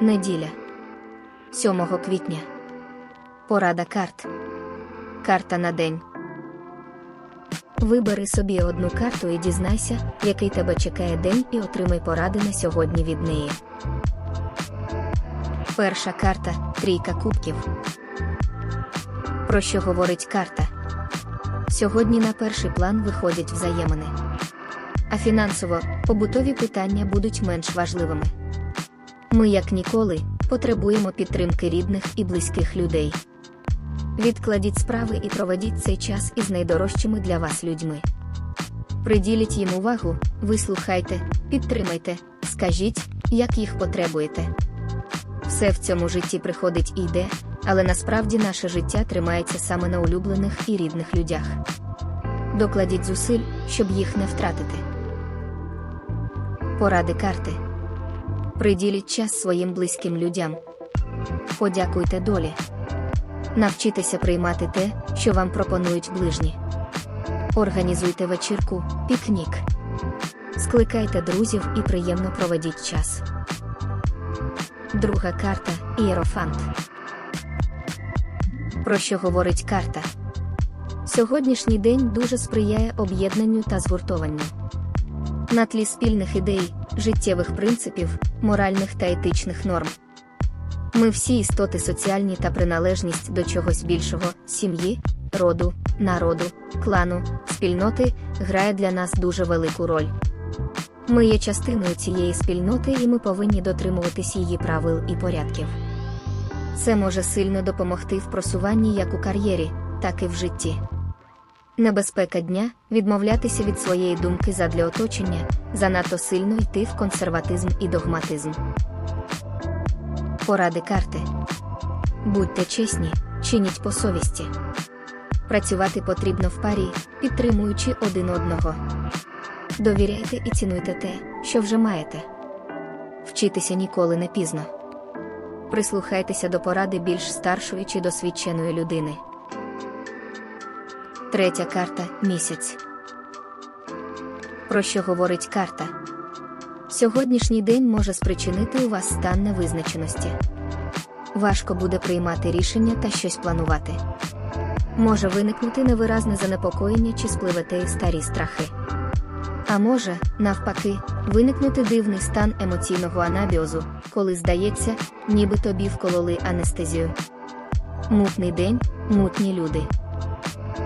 Неділя 7 квітня. Порада карт. Карта на день. Вибери собі одну карту і дізнайся, який тебе чекає день, і отримай поради на сьогодні від неї. Перша карта трійка кубків. Про що говорить карта? Сьогодні на перший план виходять взаємини. А фінансово побутові питання будуть менш важливими. Ми, як ніколи, потребуємо підтримки рідних і близьких людей. Відкладіть справи і проведіть цей час із найдорожчими для вас людьми. Приділіть їм увагу, вислухайте, підтримайте, скажіть, як їх потребуєте. Все в цьому житті приходить і йде, але насправді наше життя тримається саме на улюблених і рідних людях. Докладіть зусиль, щоб їх не втратити. Поради карти. Приділіть час своїм близьким людям. Подякуйте долі. Навчітеся приймати те, що вам пропонують ближні. Організуйте вечірку, пікнік. Скликайте друзів і приємно проведіть час. Друга карта Ієрофант. Про що говорить карта? Сьогоднішній день дуже сприяє об'єднанню та згуртованню. На тлі спільних ідей, життєвих принципів, моральних та етичних норм. Ми всі істоти соціальні та приналежність до чогось більшого сім'ї, роду, народу, клану, спільноти грає для нас дуже велику роль. Ми є частиною цієї спільноти і ми повинні дотримуватись її правил і порядків. Це може сильно допомогти в просуванні як у кар'єрі, так і в житті. Небезпека дня відмовлятися від своєї думки задля оточення, занадто сильно йти в консерватизм і догматизм. Поради карти. Будьте чесні, чиніть по совісті. Працювати потрібно в парі, підтримуючи один одного. Довіряйте і цінуйте те, що вже маєте. Вчитися ніколи не пізно. Прислухайтеся до поради більш старшої чи досвідченої людини. Третя карта місяць. Про що говорить карта? Сьогоднішній день може спричинити у вас стан невизначеності. Важко буде приймати рішення та щось планувати. Може виникнути невиразне занепокоєння чи спливете старі страхи. А може, навпаки, виникнути дивний стан емоційного анабіозу, коли здається, ніби тобі вкололи анестезію. Мутний день, мутні люди.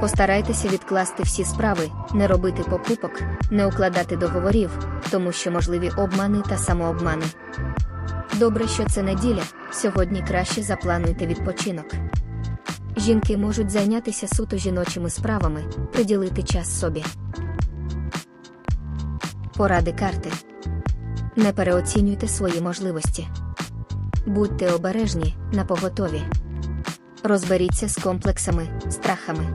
Постарайтеся відкласти всі справи, не робити покупок, не укладати договорів, тому що можливі обмани та самообмани. Добре, що це неділя, сьогодні краще заплануйте відпочинок. Жінки можуть зайнятися суто жіночими справами, приділити час собі. Поради карти. Не переоцінюйте свої можливості. Будьте обережні, на поготові. Розберіться з комплексами, страхами.